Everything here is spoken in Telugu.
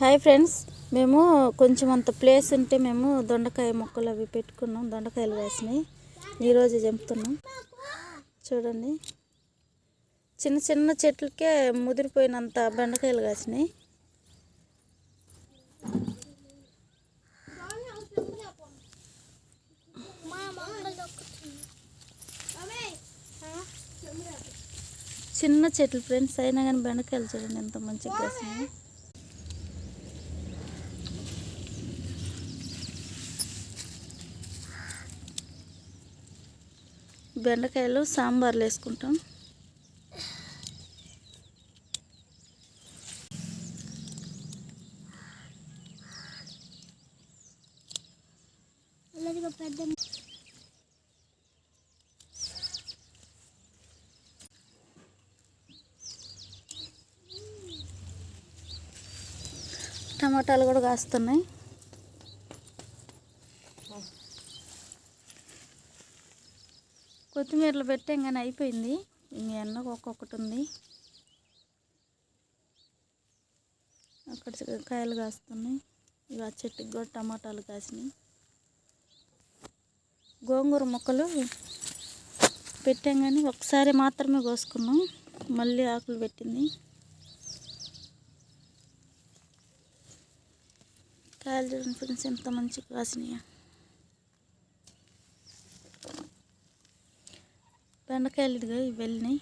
హాయ్ ఫ్రెండ్స్ మేము కొంచెం అంత ప్లేస్ ఉంటే మేము దొండకాయ మొక్కలు అవి పెట్టుకున్నాం. దొండకాయలు వేసినాయి ఈరోజు చంపుతున్నాం. చూడండి. చిన్న చిన్న చెట్లకే ముదిరిపోయినంత బెండకాయలు కాసినాయి. చిన్న చెట్లు ఫ్రెండ్స్ అయినా కానీ బెండకాయలు చూడండి ఎంత మంచిగా కాసినాయి. బెండకాయలు సాంబార్లు వేసుకుంటాం. టమాటాలు కూడా కాస్తున్నాయి. కొత్తిమీరలు పెట్టాం కానీ అయిపోయింది. ఇంక ఎన్నో ఒక్కొక్కటి ఉంది. అక్కడ కాయలు కాస్తున్నాయి. ఇవి ఆ చెట్టుకి కూడా టమాటాలు కాసినాయి. గోంగూర మొక్కలు పెట్టాం కానీ ఒకసారి మాత్రమే కోసుకున్నాం. మళ్ళీ ఆకులు పెట్టింది. కాయలు చూడండి ఫ్రెండ్స్ ఎంత మంచిగా కాసినాయా. బెండకాయలు ఇదిగో ఇవి వెళ్ళినాయి.